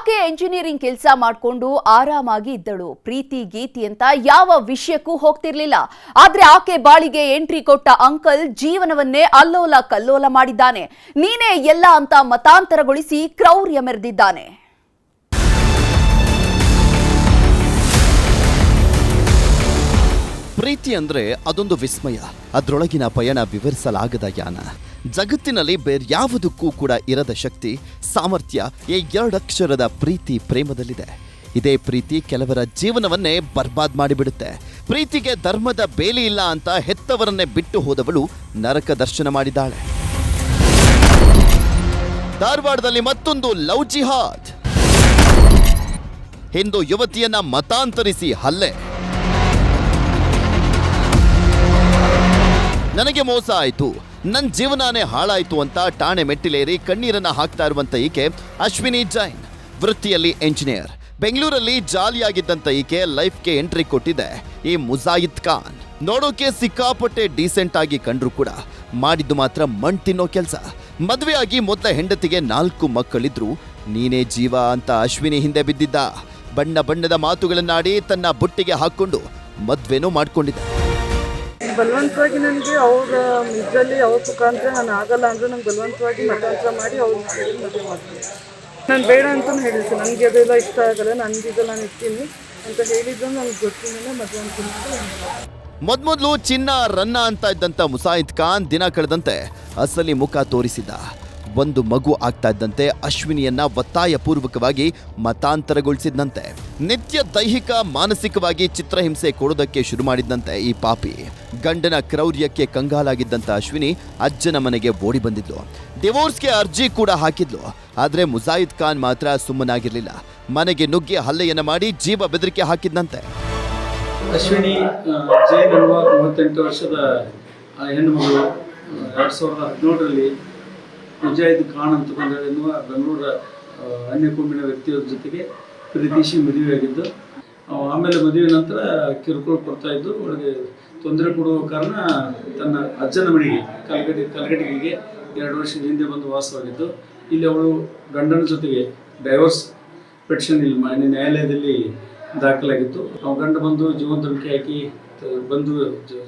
ಆಕೆ ಎಂಜಿನಿಯರಿಂಗ್ ಕೆಲಸ ಮಾಡಿಕೊಂಡು ಆರಾಮಾಗಿ ಇದ್ದಳು? ಪ್ರೀತಿ, ಗೀತಿ ಅಂತ ಯಾವ ವಿಷಯಕ್ಕೂ ಹೋಗ್ತಿರ್ಲಿಲ್ಲ. ಆದ್ರೆ ಆಕೆ ಬಾಳಿಗೆ ಎಂಟ್ರಿ ಕೊಟ್ಟ ಅಂಕಲ್ ಜೀವನವನ್ನೇ ಅಲ್ಲೋಲ ಕಲ್ಲೋಲ ಮಾಡಿದ್ದಾನೆ. ನೀನೇ ಎಲ್ಲ ಅಂತ ಮತಾಂತರಗೊಳಿಸಿ ಕ್ರೌರ್ಯ ಮೆರೆದಿದ್ದಾನೆ. ಪ್ರೀತಿ ಅಂದ್ರೆ ಅದೊಂದು ವಿಸ್ಮಯ. ಅದರೊಳಗಿನ ಪಯಣ ವಿವರಿಸಲಾಗದ ಯಾನ. ಜಗತ್ತಿನಲ್ಲಿ ಬೇರ್ಯಾವುದಕ್ಕೂ ಕೂಡ ಇರದ ಶಕ್ತಿ, ಸಾಮರ್ಥ್ಯ ಈ ಎರಡಕ್ಷರದ ಪ್ರೀತಿ ಪ್ರೇಮದಲ್ಲಿದೆ. ಇದೇ ಪ್ರೀತಿ ಕೆಲವರ ಜೀವನವನ್ನೇ ಬರ್ಬಾದ್ ಮಾಡಿಬಿಡುತ್ತೆ. ಪ್ರೀತಿಗೆ ಧರ್ಮದ ಬೇಲಿ ಇಲ್ಲ ಅಂತ ಹೆತ್ತವರನ್ನೇ ಬಿಟ್ಟು ಹೋದವಳು ನರಕ ದರ್ಶನ ಮಾಡಿದ್ದಾಳೆ. ಧಾರವಾಡದಲ್ಲಿ ಮತ್ತೊಂದು ಲವ್ ಜಿಹಾದ್. ಹಿಂದೂ ಯುವತಿಯನ್ನ ಮತಾಂತರಿಸಿ ಹಲ್ಲೆ. ನನಗೆ ಮೋಸ ಆಯಿತು. ನನ್ನ ಜೀವನನೇ ಹಾಳಾಯಿತು ಅಂತ ಠಾಣೆ ಮೆಟ್ಟಿಲೇರಿ ಕಣ್ಣೀರನ್ನ ಹಾಕ್ತಾ ಇರುವಂಥ ಈಕೆ ಅಶ್ವಿನಿ ಜೈನ್, ವೃತ್ತಿಯಲ್ಲಿ ಎಂಜಿನಿಯರ್ ಬೆಂಗಳೂರಲ್ಲಿ ಜಾಲಿಯಾಗಿದ್ದಂಥ ಈಕೆ ಲೈಫ್ಗೆ ಎಂಟ್ರಿ ಕೊಟ್ಟಿದೆ. ಈ ಮುಜಾಯಿದ್ ಖಾನ್. ನೋಡೋಕೆ ಸಿಕ್ಕಾಪಟ್ಟೆ ಡೀಸೆಂಟ್ ಆಗಿ ಕಂಡ್ರು ಕೂಡ. ಮಾಡಿದ್ದು ಮಾತ್ರ ಮಣ್ ತಿನ್ನೋ ಕೆಲಸ. ಮದುವೆಯಾಗಿ ಮೊದಲ ಹೆಂಡತಿಗೆ ನಾಲ್ಕು ಮಕ್ಕಳಿದ್ರು. ನೀನೇ ಜೀವ ಅಂತ ಅಶ್ವಿನಿ ಹಿಂದೆ ಬಿದ್ದಿದ್ದ. ಬಣ್ಣ ಬಣ್ಣದ ಮಾತುಗಳನ್ನಾಡಿ ತನ್ನ ಬುಟ್ಟಿಗೆ ಹಾಕ್ಕೊಂಡು ಮದ್ವೆನೂ ಮಾಡ್ಕೊಂಡಿದ್ದ. ಬಲವಂತವಾಗಿ ನನಗೆ ಅವ್ರ ಇದರಲ್ಲಿ ಅವ್ರ ಮುಖಾಂತರ ನಾನು ಆಗಲ್ಲ ಅಂದರೆ ನಂಗೆ ಬಲವಂತವಾಗಿ ಮತಾಂತರ ಮಾಡಿ ಅವ್ರ ಮದುವೆ ಮಾಡ್ತೀನಿ. ನಾನು ಬೇಡ ಅಂತ ಹೇಳಿದ್ದೆ. ನನಗೆ ಅದೆಲ್ಲ ಇಷ್ಟ ಆಗಲ್ಲ, ನನಗೆ ನಾನು ಇರ್ತೀನಿ ಅಂತ ಹೇಳಿದ್ದು ನನಗೆ ಗೊತ್ತಿನ ಮದುವೆ ಅಂತ ಮೊದ್ಮೊದ್ಲು ಚಿನ್ನ ರನ್ನ ಅಂತ ಇದ್ದಂಥ ಮುಸಾಯಿದ್ ಖಾನ್ ದಿನ ಕಳೆದಂತೆ ಅಸಲಿ ಮುಖ ತೋರಿಸಿದ ಒಂದು ಮಗು ಆಗ್ತಾ ಇದ್ದಂತೆ ಅಶ್ವಿನಿಯನ್ನ ಒತ್ತಾಯಪೂರ್ವಕವಾಗಿ ಮತಾಂತರಗೊಳಿಸಿದ್ದಂತೆ ನಿತ್ಯ ದೈಹಿಕ, ಮಾನಸಿಕವಾಗಿ ಚಿತ್ರಹಿಂಸೆ ಕೊಡೋದಕ್ಕೆ ಶುರು ಮಾಡಿದ್ದಂತೆ ಈ ಪಾಪಿ. ಗಂಡನ ಕ್ರೌರ್ಯಕ್ಕೆ ಕಂಗಾಲಾಗಿದ್ದಂಥ ಅಶ್ವಿನಿ ಅಜ್ಜನ ಮನೆಗೆ ಓಡಿ ಬಂದಿದ್ಲು. ಡಿವೋರ್ಸ್ಗೆ ಅರ್ಜಿ ಕೂಡ ಹಾಕಿದ್ಲು. ಆದ್ರೆ ಮುಜಾಯಿದ್ ಖಾನ್ ಮಾತ್ರ ಸುಮ್ಮನಾಗಿರಲಿಲ್ಲ. ಮನೆಗೆ ನುಗ್ಗಿ ಹಲ್ಲೆಯನ್ನು ಮಾಡಿ ಜೀವ ಬೆದರಿಕೆ ಹಾಕಿದ್ದಂತೆ ಅಶ್ವಿನಿ ಜೈ ಜೈನ್ ಮೂವತ್ತೆಂಟು ವರ್ಷದ ಹೆಣ್ಣು ಮಗಳು ಎರಡು ಸಾವಿರದ ಹದಿನೇಳರಲ್ಲಿ ಮುಜಾಹಿದ್ ಖಾನ್ ಅಂತ ಬಂದ ಎನ್ನುವ ಬೆಂಗಳೂರ ಅನ್ಯ ಕೊಂಬಿನ ವ್ಯಕ್ತಿಯವ್ರ ಜೊತೆಗೆ ಪ್ರೀತಿಸಿ ಮದುವೆಯಾಗಿದ್ದು ಆಮೇಲೆ ಮದುವೆ ನಂತರ ಕಿರುಕುಳ ಕೊಡ್ತಾ ಇದ್ದು, ಅವಳಿಗೆ ತೊಂದರೆ ಕೊಡುವ ಕಾರಣ ತನ್ನ ಅಜ್ಜನ ಮನೆಗೆ, ಕಲಗಡಿ ಕಲಗಡಿಗೆ ಎರಡು ವರ್ಷದ ಹಿಂದೆ ಬಂದು ವಾಸವಾಗಿದ್ದು, ಇಲ್ಲಿ ಅವಳು ಗಂಡನ ಜೊತೆಗೆ ಡೈವರ್ಸ್ ಪೆಟಿಷನ್ ಇಲ್ಲಿ ನ್ಯಾಯಾಲಯದಲ್ಲಿ ದಾಖಲಾಗಿತ್ತು. ನಾವು ಗಂಡ ಬಂದು ಜೀವನ ಧಮಕಿ ಹಾಕಿ ಬಂದು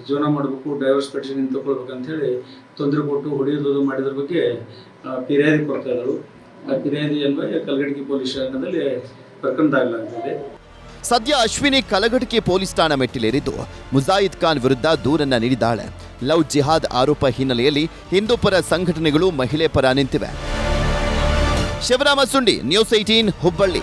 ಜೀವನ ಮಾಡಬೇಕು ಡೈವರ್ಸ್ ಪೆಟಿಷನ್ ತಗೊಳ್ಬೇಕು ಅಂತ ಹೇಳಿ ತೊಂದರೆ ಕೊಟ್ಟು ಹೊಡೆಯೋದು ಮಾಡಿದ್ರ ಬಗ್ಗೆ ಫಿರ್ಯಾದಿ ಕೊಡ್ತಾ ಇದ್ದರು. ಆ ಫಿರ್ಯಾದಿ ಅನ್ವಯ ಕಲ್ಗಡಿಗೆ ಪೊಲೀಸ್ ಠಾಣದಲ್ಲಿ ಪ್ರಕರಣ ದಾಖಲಾಗ್ತದೆ ಸದ್ಯ ಅಶ್ವಿನಿ ಕಲಘಟಕಿ ಪೊಲೀಸ್ ಠಾಣಾ ಮೆಟ್ಟಿಲೇರಿದ್ದು ಮುಜಾಯಿದ್ ಖಾನ್ ವಿರುದ್ಧ ದೂರನ್ನ ನೀಡಿದ್ದಾಳೆ. ಲವ್ ಜಿಹಾದ್ ಆರೋಪ ಹಿನ್ನೆಲೆಯಲ್ಲಿ ಹಿಂದೂ ಪರ ಸಂಘಟನೆಗಳು ಮಹಿಳೆ ಪರ ನಿಂತಿವೆ. Shivarama Sundi, news eighteen Hubballi.